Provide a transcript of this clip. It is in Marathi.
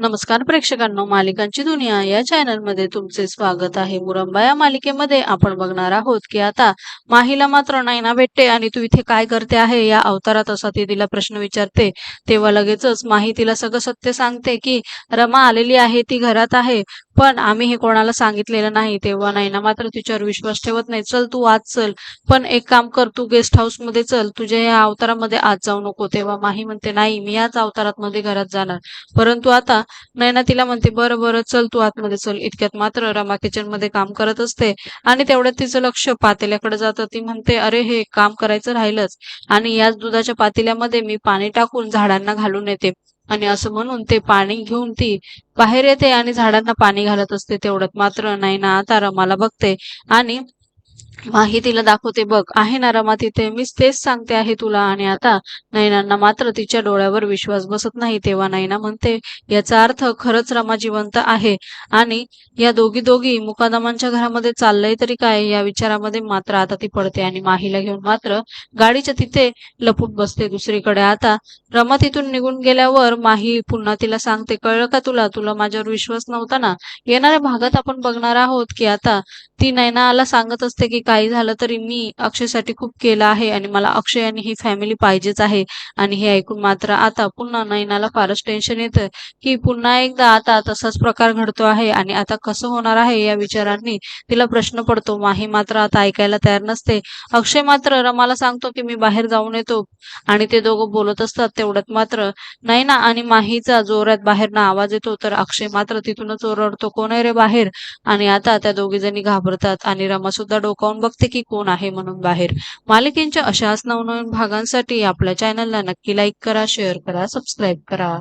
नमस्कार प्रेक्षकांनो मालिकांची दुनिया या चॅनलमध्ये तुमचे स्वागत आहे. मुरंबा या मालिकेमध्ये आपण बघणार आहोत की आता माहीला मात्र नैना भेटते आणि तू इथे काय करते आहे या अवतारात असा ती तिला प्रश्न विचारते. तेव्हा लगेचच माही तिला सगळं सत्य सांगते की रमा आलेली आहे ती घरात आहे. पण आम्ही हे कोणाला सांगितलेलं नाही तेव्हा नाही ना मात्र तिच्यावर विश्वास ठेवत नाही. चल तू आज चल पण एक काम कर तू गेस्ट हाऊसमध्ये चल. तुझ्या या अवतारामध्ये आज जाऊ नको तेव्हा. माही म्हणते नाही मी याच अवतारात मध्ये घरात जाणार. परंतु आता नैना तिला म्हणते बरं बरं चल तू आतमध्ये चल. इतक्यात मात्र रमा किचनमध्ये काम करत असते आणि तेवढ्यात तिचं लक्ष पातेल्याकडे जातं. ती म्हणते अरे हे काम करायचं राहिलंच आणि याच दुधाच्या पातेल्यामध्ये मी पाणी टाकून झाडांना घालून येते. आणि असं म्हणून ते पाणी घेऊन ती बाहेर येते आणि झाडांना पाणी घालत असते तेवढ्यात. मात्र नैना आता रमाला बघते आणि माही तिला दाखवते बघ. आहे ना रमा तिथे? मीच तेच सांगते आहे तुला. आणि आता नैनांना मात्र तिच्या डोळ्यावर विश्वास बसत नाही तेव्हा नैना म्हणते याचा अर्थ खरंच रमा जिवंत आहे. आणि या दोघी दोघी मुकादमांच्या घरामध्ये चाललंय तरी काय? या विचारामध्ये मात्र आता ती पडते आणि माहीला घेऊन मात्र गाडीच्या तिथे लपून बसते दुसरीकडे. आता रमा तिथून निघून गेल्यावर माही पुन्हा तिला सांगते कळलं का तुला? तुला माझ्यावर विश्वास नव्हता ना? येणाऱ्या भागात आपण बघणार आहोत की आता ती नैनाला सांगत असते की काही झालं तरी मी अक्षयसाठी खूप केलं आहे आणि मला अक्षय आणि ही फॅमिली पाहिजेच आहे. आणि हे ऐकून मात्र आता पुन्हा नैनाला फारच टेन्शन येतं की पुन्हा एकदा आता तसाच प्रकार घडतो आहे आणि आता कसं होणार आहे या विचारांनी तिला प्रश्न पडतो. माही मात्र आता ऐकायला तयार नसते. अक्षय मात्र रमाला सांगतो की मी बाहेर जाऊन येतो आणि ते दोघं बोलत असतात. तेवढ्यात मात्र नैना आणि माहीचा जोरात बाहेरनं आवाज येतो. तर अक्षय मात्र तिथूनच ओरडतो कोण आहे रे बाहेर? आणि आता त्या दोघी जणी घाबरतात आणि रमा सुद्धा डोकावून बघते की कोण आहे म्हणून बाहेर. मालिकेंच्या अशाच नवनवीन भागांसाठी आपल्या चॅनलला नक्की लाईक करा शेअर करा सबस्क्राईब करा.